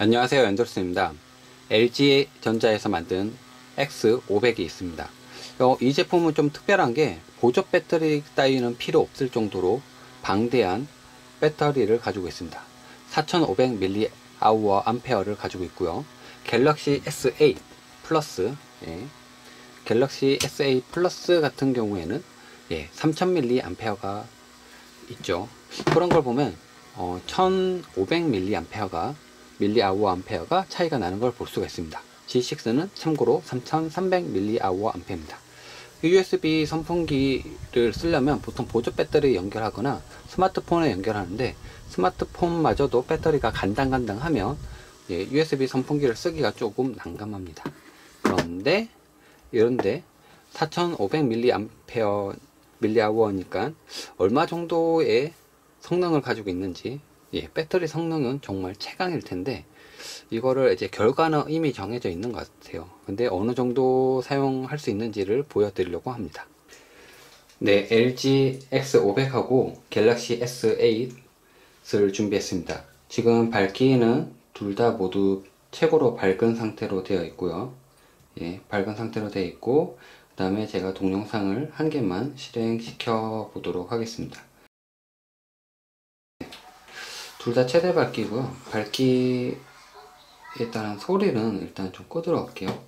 안녕하세요 엔돌스입니다. LG전자에서 만든 X500이 있습니다. 어, 이 제품은 좀 특별한 게 보조 배터리 따위는 필요 없을 정도로 방대한 배터리를 가지고 있습니다. 4500mAh를 가지고 있고요. 갤럭시 S8 플러스 예. 갤럭시 S8 플러스 같은 경우에는 예, 3000mAh가 있죠. 그런 걸 보면 어, 1500mAh가 mAh가 차이가 나는 걸 볼 수가 있습니다. G6는 참고로 3300mAh입니다. USB 선풍기를 쓰려면 보통 보조 배터리 연결하거나 스마트폰에 연결하는데 스마트폰마저도 배터리가 간당간당하면 예, USB 선풍기를 쓰기가 조금 난감합니다. 그런데 이런데 4500mAh니까 얼마 정도의 성능을 가지고 있는지 예, 배터리 성능은 정말 최강일 텐데 이거를 이제 결과는 이미 정해져 있는 것 같아요. 근데 어느 정도 사용할 수 있는지를 보여드리려고 합니다. 네 LG X500하고 갤럭시 S8을 준비했습니다. 지금 밝기는 둘 다 모두 최고로 밝은 상태로 되어 있고요. 예, 밝은 상태로 되어 있고 그 다음에 제가 동영상을 한 개만 실행시켜 보도록 하겠습니다 둘 다 최대 밝기고요. 밝기에 따른 소리는 일단 좀 할게요.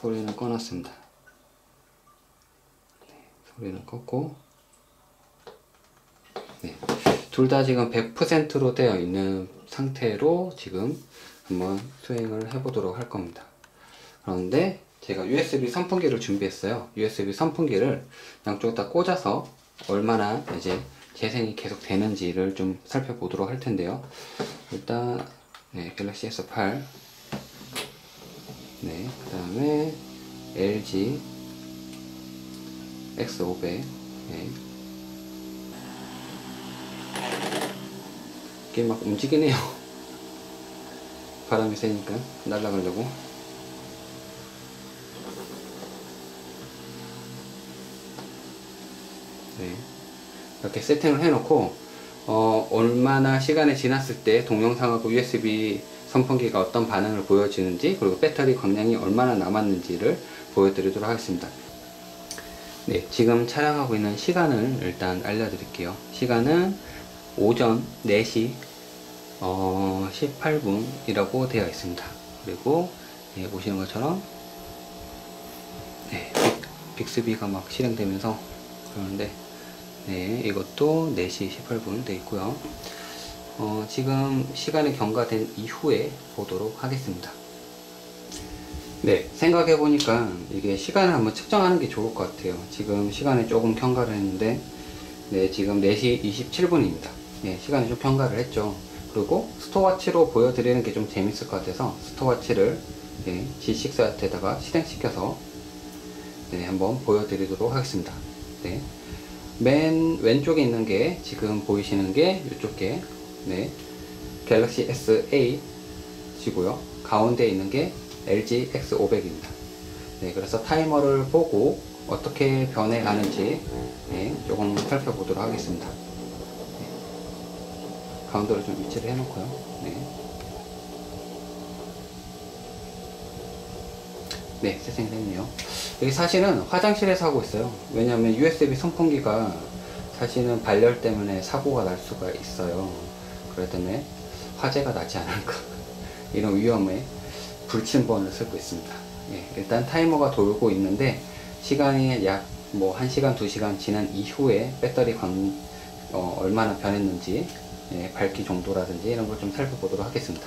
소리는 꺼놨습니다. 네, 소리는 껐고 네, 둘 다 지금 100%로 되어 있는 상태로 지금 한번 수행을 해보도록 할 겁니다. 그런데 제가 USB 선풍기를 준비했어요. USB 선풍기를 양쪽 다 꽂아서 얼마나 이제 재생이 계속 되는지를 좀 살펴보도록 할 텐데요. 일단 네, 갤럭시 S8 네, 그 다음에 LG X500 네. 이게 막 움직이네요. 바람이 세니까 날아가려고 네. 이렇게 세팅을 해놓고 어, 얼마나 시간이 지났을 때 동영상하고 USB 선풍기가 어떤 반응을 보여주는지 그리고 배터리 광량이 얼마나 남았는지를 보여드리도록 하겠습니다. 네 지금 촬영하고 있는 시간을 일단 알려드릴게요. 시간은 오전 4시 어, 18분이라고 되어 있습니다. 그리고 네, 보시는 것처럼 네, 빅스비가 막 실행되면서 그러는데 네, 이것도 4시 18분 돼 있고요. 어, 지금 시간이 경과된 이후에 보도록 하겠습니다. 네, 생각해 보니까 이게 시간을 한번 측정하는 게 좋을 것 같아요. 지금 시간에 조금 경과를 했는데, 네, 지금 4시 27분입니다. 네, 시간이 좀 경과를 했죠. 그리고 스토워치로 보여드리는 게 좀 재밌을 것 같아서 스토워치를 네, G6한테다가 실행시켜서 네, 한번 보여드리도록 하겠습니다. 네. 맨 왼쪽에 있는 게 지금 보이시는 게 이쪽 게 네, 갤럭시 S8이고요. 가운데 있는 게 LG X500입니다. 네, 그래서 타이머를 보고 어떻게 변해가는지 네, 조금 살펴보도록 하겠습니다. 네, 가운데로 좀 위치를 해놓고요. 네. 네, 세팅이 됐네요. 여기 사실은 화장실에서 하고 있어요. 왜냐하면 USB 선풍기가 사실은 발열 때문에 사고가 날 수가 있어요. 그렇기 때문에 화재가 나지 않을까. 이런 위험에 불침번을 쓰고 있습니다. 예, 일단 타이머가 돌고 있는데 시간이 약 뭐 1시간, 2시간 지난 이후에 배터리 관, 어, 얼마나 변했는지 예, 밝기 정도라든지 이런 걸 좀 살펴보도록 하겠습니다.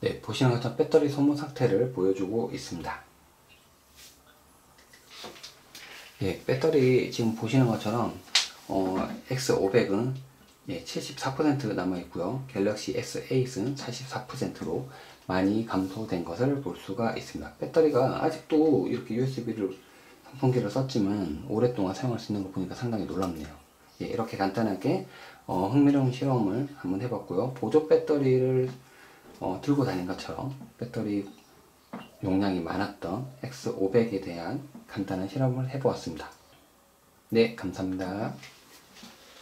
네, 보시는 것처럼 배터리 소모 상태를 보여주고 있습니다. 예, 배터리 지금 보시는 것처럼 어, X500은 예, 74% 남아 있고요. 갤럭시 S8은 44%로 많이 감소된 것을 볼 수가 있습니다. 배터리가 아직도 이렇게 USB를 선풍기를 썼지만 오랫동안 사용할 수 있는 거 보니까 상당히 놀랍네요. 예, 이렇게 간단하게 어, 흥미로운 실험을 한번 해봤고요. 보조 배터리를 어, 들고 다닌 것처럼 배터리 용량이 많았던 X500에 대한 간단한 실험을 해보았습니다. 네, 감사합니다.